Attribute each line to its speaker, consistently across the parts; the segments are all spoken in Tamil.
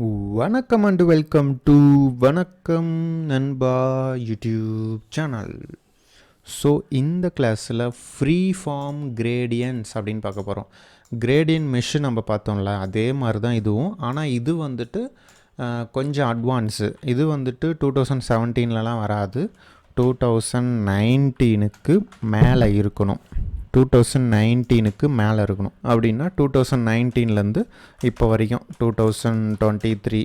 Speaker 1: வணக்கம் அண்டு வெல்கம் டு வணக்கம் நண்பா யூடியூப் சேனல் ஸோ இந்த கிளாஸில் ஃப்ரீ ஃபார்ம் கிரேடியன்ஸ் அப்படின்னு பார்க்க போகிறோம் கிரேடியன் மெஷின் நம்ம பார்த்தோம்ல அதே மாதிரி தான் இதுவும். ஆனால் இது வந்துட்டு கொஞ்சம் அட்வான்ஸு இது வந்துட்டு டூ தௌசண்ட் செவன்டீன்லலாம் வராது. டூ தௌசண்ட் நைன்டீனுக்கு மேலே இருக்கணும். டூ தௌசண்ட் நைன்டீனுக்கு மேலே இருக்கணும். அப்படின்னா டூ தௌசண்ட் நைன்டீன்லேருந்து இப்போ வரைக்கும் டூ தௌசண்ட் டுவெண்ட்டி த்ரீ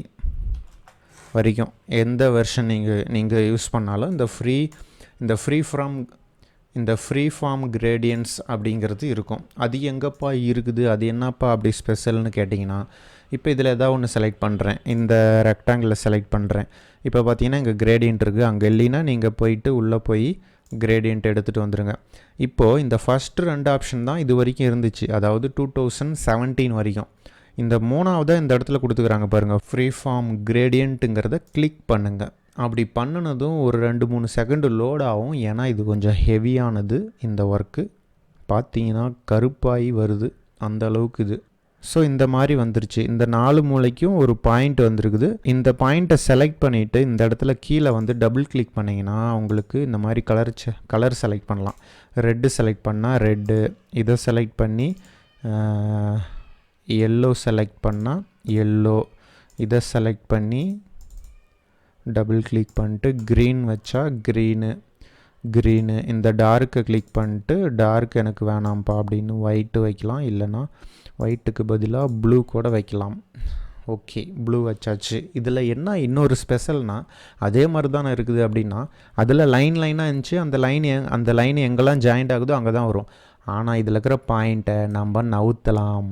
Speaker 1: வரைக்கும் எந்த வெர்ஷன் நீங்கள் நீங்கள் யூஸ் பண்ணாலும் இந்த ஃப்ரீ இந்த ஃப்ரீ ஃப்ரம் இந்த ஃப்ரீ ஃபார்ம் கிரேடியன்ஸ் அப்படிங்கிறது இருக்கும். அது எங்கப்பா இருக்குது? அது என்னப்பா அப்படி ஸ்பெஷல்னு கேட்டிங்கன்னா இப்போ இதில் ஏதாவது ஒன்று செலக்ட் பண்ணுறேன் இந்த ரெக்டாங்கிளில் செலக்ட் பண்ணுறேன் இப்போ பார்த்தீங்கன்னா இங்கே கிரேடியன்ட் இருக்குது அங்கே இல்லைன்னா நீங்கள் போயிட்டு உள்ளே போய் கிரேடியண்ட் எடுத்துகிட்டு வந்துடுங்க இப்போது இந்த ஃபஸ்ட்டு ரெண்டு ஆப்ஷன் தான் இது வரைக்கும் இருந்துச்சு. அதாவது டூ தௌசண்ட் செவன்டீன் வரைக்கும். இந்த மூணாவதாக இந்த இடத்துல கொடுத்துக்கிறாங்க பாருங்கள் ஃப்ரீ ஃபார்ம் கிரேடியண்ட்டுங்கிறத கிளிக் பண்ணுங்கள் அப்படி பண்ணினதும் ஒரு ரெண்டு மூணு செகண்டு லோட் ஆகும். ஏன்னா இது கொஞ்சம் ஹெவியானது இந்த ஒர்க்கு பார்த்தீங்கன்னா கருப்பாகி வருது. அந்த அளவுக்கு இது. ஸோ இந்த மாதிரி வந்துருச்சு. இந்த நாலு மூலைக்கும் ஒரு பாயிண்ட் வந்திருக்குது. இந்த பாயிண்ட்டை செலக்ட் பண்ணிவிட்டு இந்த இடத்துல கீழே வந்து டபுள் கிளிக் பண்ணிங்கன்னா உங்களுக்கு இந்த மாதிரி கலர் கலர் செலக்ட் பண்ணலாம். ரெட்டு செலக்ட் பண்ணால் ரெட்டு இதை செலக்ட் பண்ணி எல்லோ செலக்ட் பண்ணால் எல்லோ இதை செலக்ட் பண்ணி டபுள் கிளிக் பண்ணிட்டு க்ரீன் வச்சா க்ரீனு க்ரீனு இந்த டார்க்கை கிளிக் பண்ணிட்டு டார்க் எனக்கு வேணாம்ப்பா அப்படின்னு ஒயிட்டு வைக்கலாம். இல்லைன்னா ஒயிட்டுக்கு பதிலாக ப்ளூ கூட வைக்கலாம். ஓகே ப்ளூ வச்சாச்சு. இதில் என்ன இன்னொரு ஸ்பெஷல்னால் அதே மாதிரி தானே இருக்குது அப்படின்னா அதில் லைன் லைனாக இருந்துச்சு. அந்த லைன் அந்த லைன் எங்கெல்லாம் ஜாயிண்ட் ஆகுதோ அங்கே தான் வரும். ஆனால் இதில் இருக்கிற பாயிண்ட்டை நம்ம நவுத்தலாம்.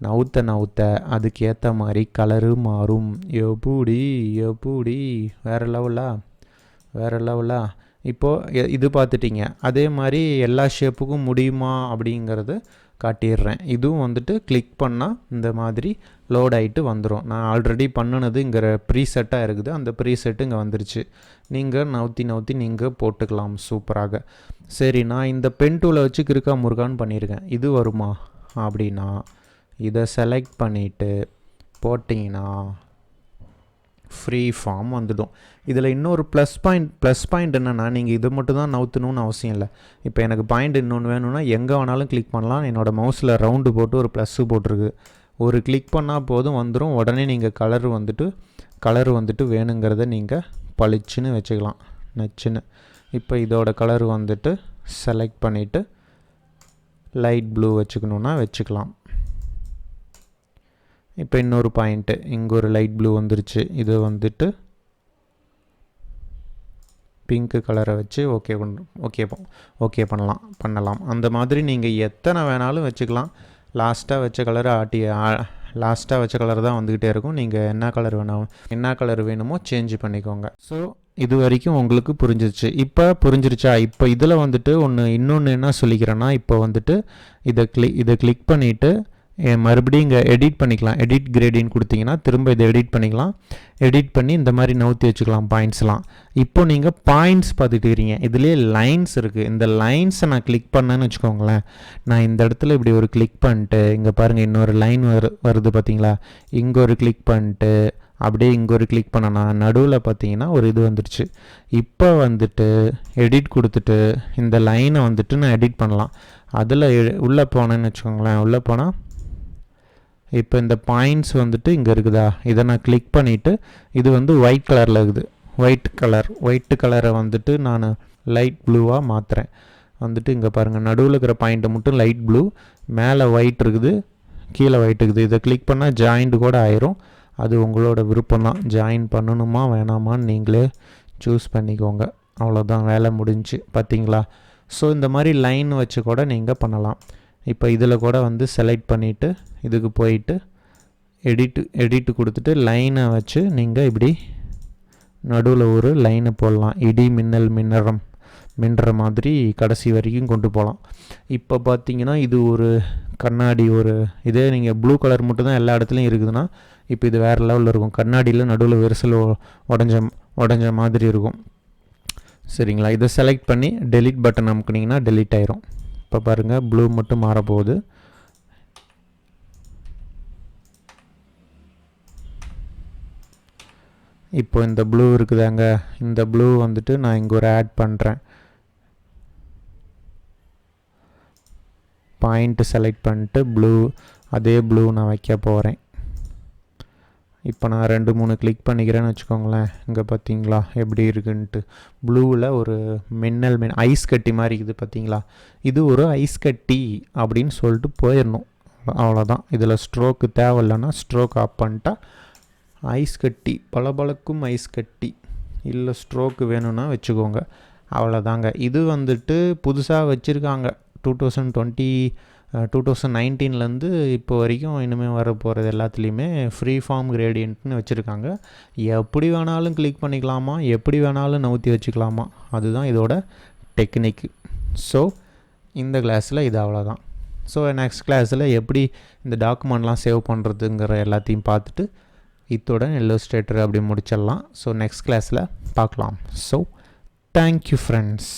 Speaker 1: நவுத்த நவுத்த அதுக்கேற்ற மாதிரி கலரு மாறும். எப்படி எப்படி? வேறு லெவலா வேறு லெவலா இப்போது இது பார்த்துட்டிங்க. அதே மாதிரி எல்லா ஷேப்புக்கும் முடியுமா அப்படிங்கிறது காட்டிடுறேன். இதுவும் வந்துட்டு கிளிக் பண்ணால் இந்த மாதிரி லோட் ஆகிட்டு வந்துடும் நான் ஆல்ரெடி பண்ணினதுங்கிற ப்ரீசெட்டாக இருக்குது. அந்த ப்ரீசெட்டு இங்கே வந்துருச்சு. நீங்கள் நவுத்தி நவுத்தி நீங்கள் போட்டுக்கலாம் சூப்பராக. சரி நான் இந்த பென் டூலை வச்சு கிருக்கா முருகான்னு பண்ணியிருக்கேன் இது வருமா? அப்படின்னா இதை செலக்ட் பண்ணிவிட்டு போட்டிங்கன்னா ஃப்ரீ ஃபார்ம் வந்துடும். இதில் இன்னொரு ப்ளஸ் பாயிண்ட் ப்ளஸ் பாயிண்ட் என்னென்னா நீங்கள் இது மட்டும் தான் நவுத்தணும்னு அவசியம் இல்லை. இப்போ எனக்கு பாயிண்ட் இன்னொன்று வேணும்னா எங்கே வேணாலும் கிளிக் பண்ணலாம். என்னோடய மவுஸில் ரவுண்டு போட்டு ஒரு ப்ளஸ்ஸு போட்டிருக்கு. ஒரு கிளிக் பண்ணால் போதும் வந்துடும் உடனே நீங்கள் கலர் வந்துட்டு கலர் வந்துட்டு வேணுங்கிறத நீங்கள் பளிச்சுன்னு வச்சுக்கலாம். நச்சுன்னு. இப்போ இதோட கலர் வந்துட்டு செலக்ட் பண்ணிவிட்டு லைட் ப்ளூ வச்சுக்கணுன்னா வச்சுக்கலாம். இப்போ இன்னொரு பாயிண்ட்டு இங்கே ஒரு லைட் ப்ளூ வந்துருச்சு. இது வந்துட்டு பிங்க்கு கலரை வச்சு ஓகே பண்ண ஓகே ஓகே பண்ணலாம் பண்ணலாம். அந்த மாதிரி நீங்கள் எத்தனை வேணாலும் வச்சுக்கலாம். லாஸ்ட்டாக வச்ச கலரை ஆட்டி லாஸ்ட்டாக வச்ச கலர் தான் வந்துக்கிட்டே இருக்கும். நீங்கள் என்ன கலர் வேணும் என்ன கலர் வேணுமோ சேஞ்ச் பண்ணிக்கோங்க. ஸோ இது வரைக்கும் உங்களுக்கு புரிஞ்சிருச்சு. இப்போ புரிஞ்சிருச்சா? இப்போ இதில் வந்துட்டு ஒன்று இன்னொன்று என்ன சொல்லிக்கிறேன்னா இப்போ வந்துட்டு இதை கிளிக் இதை கிளிக் பண்ணிவிட்டு மறுபடியும் இங்கே எடிட் பண்ணிக்கலாம். எடிட் கிரேடின்னு கொடுத்தீங்கன்னா திரும்ப இதை எடிட் பண்ணிக்கலாம். எடிட் பண்ணி இந்த மாதிரி நவுத்தி வச்சுக்கலாம் பாயிண்ட்ஸ்லாம் இப்போ நீங்கள் பாயிண்ட்ஸ் பார்த்துட்டு இருக்கீங்க இதுலேயே லைன்ஸ் இருக்குது இந்த லைன்ஸை நான் கிளிக் பண்ணேன்னு வச்சுக்கோங்களேன். நான் இந்த இடத்துல இப்படி ஒரு கிளிக் பண்ணிட்டு இங்கே பாருங்கள் இன்னொரு லைன் வரு வருது பார்த்தீங்களா? இங்கே ஒரு கிளிக் பண்ணிட்டு அப்படியே இங்கே ஒரு கிளிக் பண்ணனா நடுவில் பார்த்தீங்கன்னா ஒரு இது வந்துடுச்சு இப்போ வந்துட்டு எடிட் கொடுத்துட்டு இந்த லைனை வந்துட்டு நான் எடிட் பண்ணலாம். அதில் உள்ளே போனேன்னு வச்சுக்கோங்களேன். உள்ளே போனால் இப்போ இந்த பாயிண்ட்ஸ் வந்துட்டு இங்கே இருக்குதா? இதை நான் கிளிக் பண்ணிவிட்டு இது வந்து ஒயிட் கலரில் இருக்குது. ஒயிட் கலர் ஒயிட் கலரை வந்துட்டு நான் லைட் ப்ளூவாக மாற்றுறேன் வந்துட்டு இங்கே பாருங்கள் நடுவில் இருக்கிற பாயிண்ட்டை மட்டும் லைட் ப்ளூ மேலே ஒயிட் இருக்குது கீழே ஒயிட் இருக்குது. இதை கிளிக் பண்ணால் ஜாயிண்ட் கூட ஆயிரும். அது உங்களோட விருப்பம் தான். ஜாயின் பண்ணணுமா வேணாமான்னு நீங்களே சூஸ் பண்ணிக்கோங்க. அவ்வளோதான் வேலை முடிஞ்சு பார்த்தீங்களா ஸோ இந்த மாதிரி லைன் வச்சு கூட நீங்கள் பண்ணலாம். இப்போ இதில் கூட வந்து செலக்ட் பண்ணிவிட்டு இதுக்கு போயிட்டு எடிட்டு எடிட்டு கொடுத்துட்டு லைனை வச்சு நீங்கள் இப்படி நடுவில் ஒரு லைனை போடலாம். இடி மின்னல் மின்னறம் மின்ற மாதிரி கடைசி வரைக்கும் கொண்டு போகலாம். இப்போ பார்த்தீங்கன்னா இது ஒரு கண்ணாடி ஒரு இதே நீங்கள் ப்ளூ கலர் மட்டும் தான் எல்லா இடத்துலையும் இருக்குதுன்னா இப்போ இது வேறு லெவலில் இருக்கும். கண்ணாடியில் நடுவில் விரிசல் உடஞ்ச உடஞ்ச மாதிரி இருக்கும். சரிங்களா? இதை செலக்ட் பண்ணி டெலிட் பட்டன் அமுக்குனிங்கன்னா டெலிட் ஆயிரும். இப்போ பாருங்கள் ப்ளூ மட்டும் மாறப்போகுது. இப்போ இந்த ப்ளூ இருக்குதாங்க. இந்த ப்ளூ வந்துட்டு நான் இங்கே ஒரு ஆட் பண்ணுறேன் பாயிண்ட்டு செலக்ட் பண்ணிட்டு ப்ளூ அதே ப்ளூ நான் வைக்க போகிறேன் இப்போ நான் ரெண்டு மூணு கிளிக் பண்ணிக்கிறேன்னு வச்சுக்கோங்களேன். இங்கே பார்த்தீங்களா? எப்படி இருக்குன்ட்டு. ப்ளூவில் ஒரு மின்னல் மின் ஐஸ் கட்டி மாதிரி இருக்குது பார்த்தீங்களா? இது ஒரு ஐஸ் கட்டி அப்படின்னு சொல்லிட்டு போயிடணும். அவ்வளோதான் இதில் ஸ்ட்ரோக்கு தேவையில்லைன்னா ஸ்ட்ரோக் ஆஃப் பண்ணிட்டா ஐஸ் கட்டி பளபளக்கும் ஐஸ் கட்டி இல்லை ஸ்ட்ரோக்கு வேணும்னா வச்சுக்கோங்க. அவ்வளோதாங்க இது வந்துட்டு புதுசாக வச்சுருக்காங்க. Two thousand twenty two thousand நைன்டீன்லேருந்து இப்போ வரைக்கும் இனிமேல் வர போகிறது எல்லாத்துலேயுமே ஃப்ரீ ஃபார்ம் கிரேடியன்ட்னு வச்சுருக்காங்க. எப்படி வேணாலும் கிளிக் பண்ணிக்கலாமா? எப்படி வேணாலும் நவுத்தி வச்சுக்கலாமா? அதுதான் இதோட டெக்னிக் ஸோ இந்த கிளாஸில் இது அவ்வளோதான் ஸோ நெக்ஸ்ட் கிளாஸில் எப்படி இந்த டாக்குமெண்ட்லாம் சேவ் பண்ணுறதுங்கிற எல்லாத்தையும் பார்த்துட்டு இத்துடன் இல்லஸ்ட்ரேட்டர் அப்படி முடிச்சிடலாம். ஸோ நெக்ஸ்ட் கிளாஸில் பார்க்கலாம். So thank you friends